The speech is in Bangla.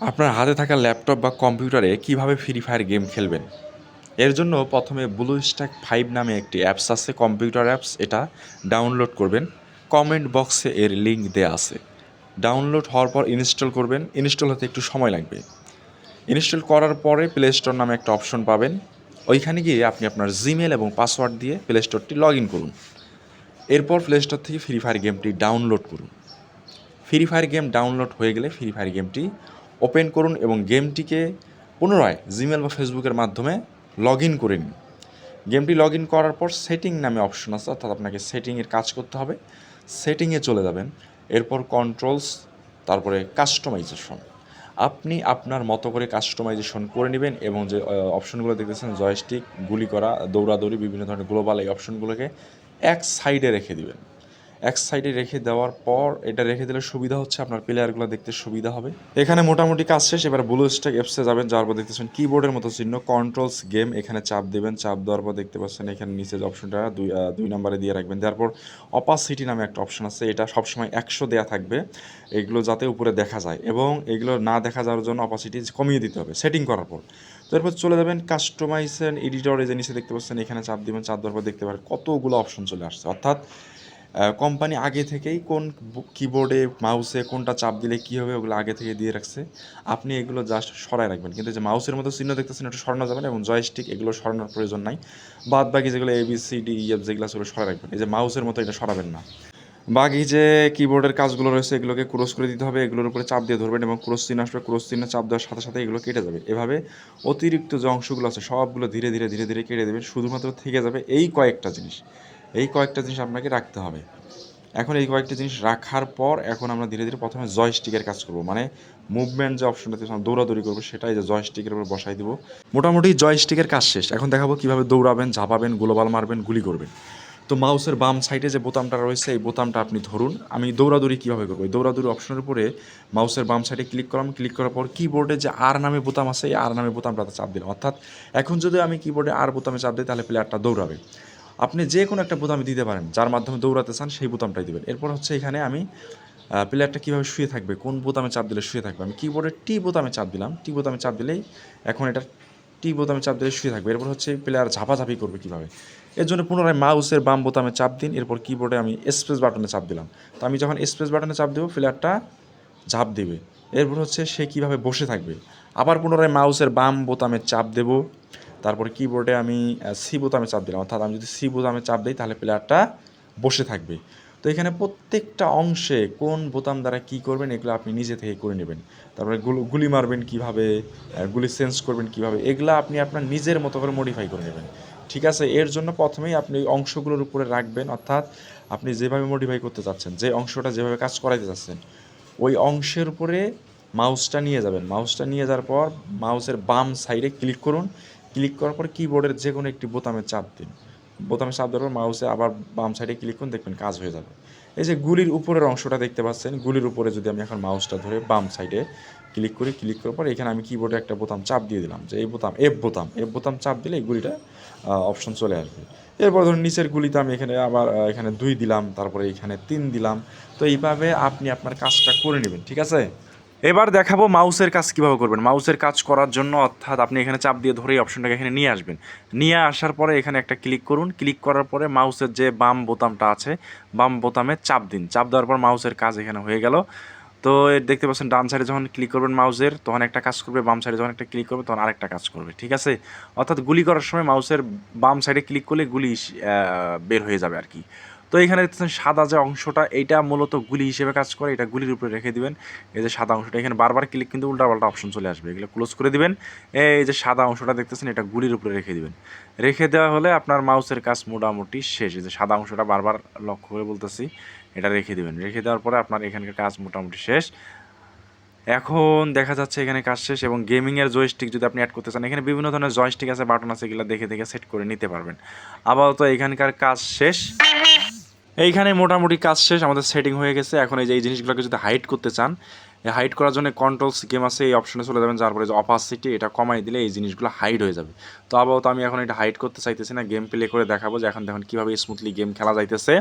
আপনার হাতে থাকা ল্যাপটপ বা কম্পিউটারে কীভাবে ফ্রি ফায়ার গেম খেলবেন? এর জন্য প্রথমে ব্লু স্ট্যাক ফাইভ নামে একটি অ্যাপস আছে কম্পিউটার অ্যাপস এটা ডাউনলোড করবেন। কমেন্ট বক্সে এর লিঙ্ক দেওয়া আছে। ডাউনলোড হওয়ার পর ইনস্টল করবেন। ইনস্টল হতে একটু সময় লাগবে। ইনস্টল করার পরে প্লে স্টোর নামে একটা অপশন পাবেন। ওইখানে গিয়ে আপনি আপনার জিমেল এবং পাসওয়ার্ড দিয়ে প্লে স্টোরটি লগ ইন করুন। এরপর প্লে স্টোর থেকে ফ্রি ফায়ার গেমটি ডাউনলোড করুন। ফ্রি ফায়ার গেম ডাউনলোড হয়ে গেলে ফ্রি ফায়ার গেমটি ওপেন করুন এবং গেমটিকে পুনরায় জিমেল বা ফেসবুকের মাধ্যমে লগ ইন করে নিন। গেমটি লগ ইন করার পর সেটিং নামে অপশন আছে, অর্থাৎ আপনাকে সেটিংয়ের কাজ করতে হবে। সেটিংয়ে চলে যাবেন, এরপর কন্ট্রোলস তারপরে কাস্টমাইজেশন আপনি আপনার মতো করে কাস্টমাইজেশন করে নেবেন এবং যে অপশনগুলো দেখতেছেন জয়স্টিক গুলি করা, দৌড়াদৌড়ি, বিভিন্ন ধরনের গ্লোবাল এই অপশনগুলোকে এক সাইডে রেখে দিবেন। এক সাইডে রেখে দেওয়ার পর এটা রেখে দিলে সুবিধা হচ্ছে, আপনার প্লেয়ারগুলো দেখতে সুবিধা হবে। এখানে মোটামুটি কাজ শেষ, এবার ব্লু স্ট্যাক অ্যাপসে যাবেন যাওয়ার পর দেখতেছেন কিবোর্ডের মতো চিহ্ন কন্ট্রোলস গেম এখানে চাপ দেবেন, চাপ দেওয়ার পর দেখতে পাচ্ছেন এখানে নিচে অপশনটা দুই দুই নম্বরে দিয়ে রাখবেন। তারপর অপাসিটি নামে একটা অপশন আছে, এটা সবসময় একশো দেওয়া থাকবে, এগুলো যাতে উপরে দেখা যায় এবং এগুলো না দেখা যাওয়ার জন্য অপাসিটি কমিয়ে দিতে হবে সেটিং করার পর। তো এরপর চলে যাবেন কাস্টমাইজেশন এডিটর এই যে নিচে দেখতে পাচ্ছেন, এখানে চাপ দিবেন, চাপ দেওয়ার পর দেখতে পারেন কতগুলো অপশন চলে আসছে। অর্থাৎ কোম্পানি আগে থেকেই কোন কিবোর্ডে মাউসে কোনটা চাপ দিলে কী হবে ওগুলো আগে থেকে দিয়ে রাখছে। আপনি এগুলো জাস্ট সরায় রাখবেন। কিন্তু যে মাউসের মতো চিহ্ন দেখতেছেন ওটা সরানো যাবে না এবং জয়স্টিক এগুলো সরানোর প্রয়োজন নাই। বাদ বাকি যেগুলো A B C D E F যেগুলো সেগুলো সরাই রাখবেন। এই যে মাউসের মতো এটা সরাবেন না। বাকি যে কিবোর্ডের কাজগুলো রয়েছে, এগুলোকে ক্রস করে দিতে হবে। এগুলোর উপরে চাপ দিয়ে ধরবেন এবং ক্রস চিহ্ন আসবে। ক্রস চিহ্ন চাপ দেওয়ার সাথে সাথে এগুলো কেটে যাবে। এভাবে অতিরিক্ত যে অংশগুলো আছে, সবগুলো ধীরে ধীরে ধীরে ধীরে কেটে দেবেন। শুধুমাত্র থেকে যাবে এই কয়েকটা জিনিস। এই কয়েকটা জিনিস আপনাকে রাখতে হবে। এখন এই কয়েকটা জিনিস রাখার পর এখন আমরা ধীরে ধীরে প্রথমে জয়স্টিকের কাজ করব। মানে মুভমেন্ট যে অপশনটাতে আমরা দৌড়াদৌড়ি করব, সেটাই যে জয়স্টিকের উপর বসাই দিব। মোটামুটি জয়স্টিকের কাজ শেষ। এখন দেখাবো কীভাবে দৌড়াবেন, ঝাঁপাবেন, গ্লোবাল মারবেন, গুলি করবেন। তো মাউসের বাম সাইডে যে বোতামটা রয়েছে, এই বোতামটা আপনি ধরুন, আমি দৌড়াদৌড়ি কীভাবে করব? এই দৌড়াদৌড়ি অপশনের উপরে মাউসের বাম সাইডে ক্লিক করলাম ক্লিক করার পর কিবোর্ডে যে আর নামে বোতাম আছে, এই আর নামে বোতামটাতে চাপ দিলাম। অর্থাৎ এখন যদি আমি কিবোর্ডে আর বোতামে চাপ দিই, তাহলে প্লেয়ারটা দৌড়াবে। আপনি যে কোনো একটা বোতামে দিতে পারেন, যার মাধ্যমে দৌড়াতে চান, সেই বোতামটাই দেবেন। এরপর হচ্ছে এখানে আমি প্লেয়ারটা কীভাবে শুয়ে থাকবে, কোন বোতামে চাপ দিলে শুয়ে থাকবে? আমি কিবোর্ডে টি বোতামে চাপ দিলাম। টি বোতামে চাপ দিলেই এখন এটা টি বোতামে চাপ দিলে শুয়ে থাকবে। এরপর হচ্ছে প্লেয়ার ঝাপাঝাপি করবে কীভাবে? এর জন্য পুনরায় মাউসের বাম বোতামে চাপ দিন। এরপর কিবোর্ডে আমি স্পেস বাটনে চাপ দিলাম। তো আমি যখন স্পেস বাটনে চাপ দেবো প্লেয়ারটা ঝাঁপ দেবে। এরপর হচ্ছে সে কীভাবে বসে থাকবে? আবার পুনরায় মাউসের বাম বোতামে চাপ দেবো। তারপরে কিবোর্ডে আমি সি বোতামে চাপ দিলাম। অর্থাৎ আমি যদি সি বোতামে চাপ দিই, তাহলে প্লেয়ারটা বসে থাকবে। তো এখানে প্রত্যেকটা অংশে কোন বোতাম দ্বারা কী করবেন, এগুলো আপনি নিজে থেকে করে নেবেন। তারপরে গুল- মারবেন কীভাবে গুলি সেন্স করবেন কীভাবে, এগুলো আপনি আপনার নিজের মতো করে মডিফাই করে নেবেন। ঠিক আছে? এর জন্য প্রথমেই আপনি অংশগুলোর উপরে রাখবেন। অর্থাৎ আপনি যেভাবে মডিফাই করতে চাচ্ছেন, যে অংশটা যেভাবে কাজ করাইতে চাচ্ছেন, ওই অংশের উপরে মাউসটা নিয়ে যাবেন। মাউসটা নিয়ে যাওয়ার পর মাউসের বাম সাইডে ক্লিক করুন। ক্লিক করার পর কিবোর্ডের যে কোনো একটি বোতামে চাপ দিন। বোতামে চাপ দেওয়ার পর মাউসে আবার বাম সাইডে ক্লিক করুন, দেখবেন কাজ হয়ে যাবে। এই যে গুলির উপরের অংশটা দেখতে পাচ্ছেন, গুলির উপরে যদি আমি এখন মাউসটা ধরে বাম সাইডে ক্লিক করি ক্লিক করার পর এখানে আমি কিবোর্ডে একটা বোতাম চাপ দিয়ে দিলাম যে এই বোতাম এফ বোতাম এফ বোতাম চাপ দিলে এই গুলিটা অপশন চলে আসবে। এরপর ধরুন নিচের গুলিতে আমি এখানে আবার এখানে দুই দিলাম, তারপরে এখানে তিন দিলাম। তো এইভাবে আপনি আপনার কাজটা করে নেবেন, ঠিক আছে? এবার দেখাবো মাউসের কাজ কীভাবে করবেন। মাউসের কাজ করার জন্য অর্থাৎ আপনি এখানে চাপ দিয়ে ধরে এই অপশনটাকে এখানে নিয়ে আসবেন। নিয়ে আসার পরে এখানে একটা ক্লিক করুন। ক্লিক করার পরে মাউসের যে বাম বোতামটা আছে, বাম বোতামে চাপ দিন। চাপ দেওয়ার পর মাউসের কাজ এখানে হয়ে গেল। তো দেখতে পাচ্ছেন, ডান সাইডে যখন ক্লিক করবেন মাউসের তখন একটা কাজ করবে, বাম সাইডে যখন একটা ক্লিক করবে, তখন আরেকটা কাজ করবে, ঠিক আছে? অর্থাৎ গুলি করার সময় মাউসের বাম সাইডে ক্লিক করলে গুলি বের হয়ে যাবে আর কি তো এখানে দেখতেছেন সাদা যে অংশটা এইটা মূলত গুলি হিসেবে কাজ করে, এটা গুলির উপরে রেখে দিবেন। এই যে সাদা অংশটা, এখানে বারবার ক্লিক কিন্তু উল্টাপাল্টা অপশন চলে আসবে, এগুলো ক্লোজ করে দিবেন। এই যে সাদা অংশটা দেখতেছেন এটা গুলির উপরে রেখে দিবেন। রেখে দেওয়া হলে আপনার মাউসের কাজ মোটামুটি শেষ। এই যে সাদা অংশটা বারবার লক্ষ্য করে বলতেছি এটা রেখে দিবেন। রেখে দেওয়ার পরে আপনার এখানকার কাজ মোটামুটি শেষ। এখন দেখা যাচ্ছে এখানে কাজ শেষ এবং গেমিংয়ের জয়স্টিক যদি আপনি অ্যাড করতে চান, এখানে বিভিন্ন ধরনের জয়স্টিক আছে বাটন আছে, এগুলো দেখে দেখে সেট করে নিতে পারবেন। আপাতত এখানকার কাজ শেষ। এইখানে মোটামুটি কাজ শেষ, আমাদের সেটিং হয়ে গেছে। এখন এই যে, এই জিনিসগুলোকে যদি হাইড করতে চান হাইড করার জন্য কন্ট্রোলস গেম আছে, এই অপশনে চলে যাবেন, যার পরে যে অপাসিটি এটা কমাই দিলে এই জিনিসগুলো হাইড হয়ে যাবে। তো আপাতত আমি এখন এটা হাইড করতে চাইতেছি না গেম প্লে করে দেখাবো যে এখন দেখুন কীভাবে স্মুথলি গেম খেলা যাইতেছে।